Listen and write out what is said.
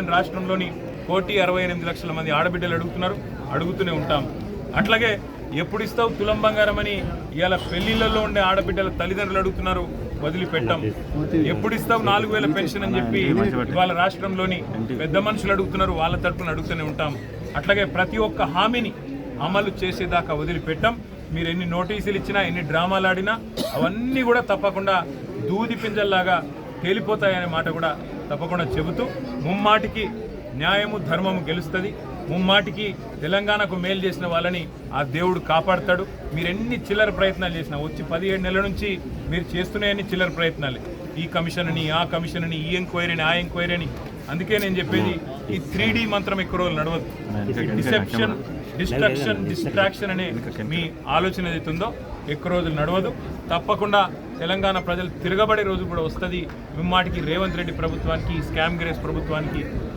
రాష్ట్రంలోని కోటి అరవై ఎనిమిది లక్షల మంది ఆడబిడ్డలు అడుగుతున్నారు. అడుగుతూనే ఉంటాం. అట్లాగే ఎప్పుడు ఇస్తావు తులం బంగారం అని ఇవాళ పెళ్ళిళ్ళలో ఉండే ఆడబిడ్డల తల్లిదండ్రులు అడుగుతున్నారు. వదిలిపెట్టాం. ఎప్పుడు ఇస్తావు నాలుగు వేల పెన్షన్ అని చెప్పి ఇవాళ రాష్ట్రంలోని పెద్ద మనుషులు అడుగుతున్నారు. వాళ్ళ తరపున అడుగుతూనే ఉంటాం. అట్లాగే ప్రతి ఒక్క హామీని అమలు చేసేదాకా వదిలిపెట్టాం. మీరు ఎన్ని నోటీసులు ఇచ్చినా ఎన్ని డ్రామాలు ఆడినా అవన్నీ కూడా తప్పకుండా దూది పింజల్లాగా తేలిపోతాయనే మాట కూడా తప్పకుండా చెబుతూ ముమ్మాటికి న్యాయము ధర్మము గెలుస్తుంది. ముమ్మాటికి తెలంగాణకు మేలు చేసిన వాళ్ళని ఆ దేవుడు కాపాడతాడు. మీరు ఎన్ని చిల్లర ప్రయత్నాలు చేసినా వచ్చి పదిహేడు నెలల నుంచి మీరు చేస్తున్నాయని చిల్లర ప్రయత్నాలే. ఈ కమిషన్ అని ఆ కమిషన్ అని ఈ ఎంక్వైరీని ఆ ఎంక్వైరీని అందుకే నేను చెప్పేది ఈ త్రీ మంత్రం ఎక్కువ రోజులు నడవదు డిసెప్షన్ డిస్ట్రక్షన్ డిస్ట్రాక్షన్ అనే మీ ఆలోచన ఏదైతే ఉందో ఎక్కువ రోజులు నడవదు. తప్పకుండా తెలంగాణ ప్రజలు తిరగబడే రోజు కూడా వస్తుంది. మిమ్మాటికి రేవంత్ రెడ్డి ప్రభుత్వానికి స్కామ్ గ్రేస్ ప్రభుత్వానికి.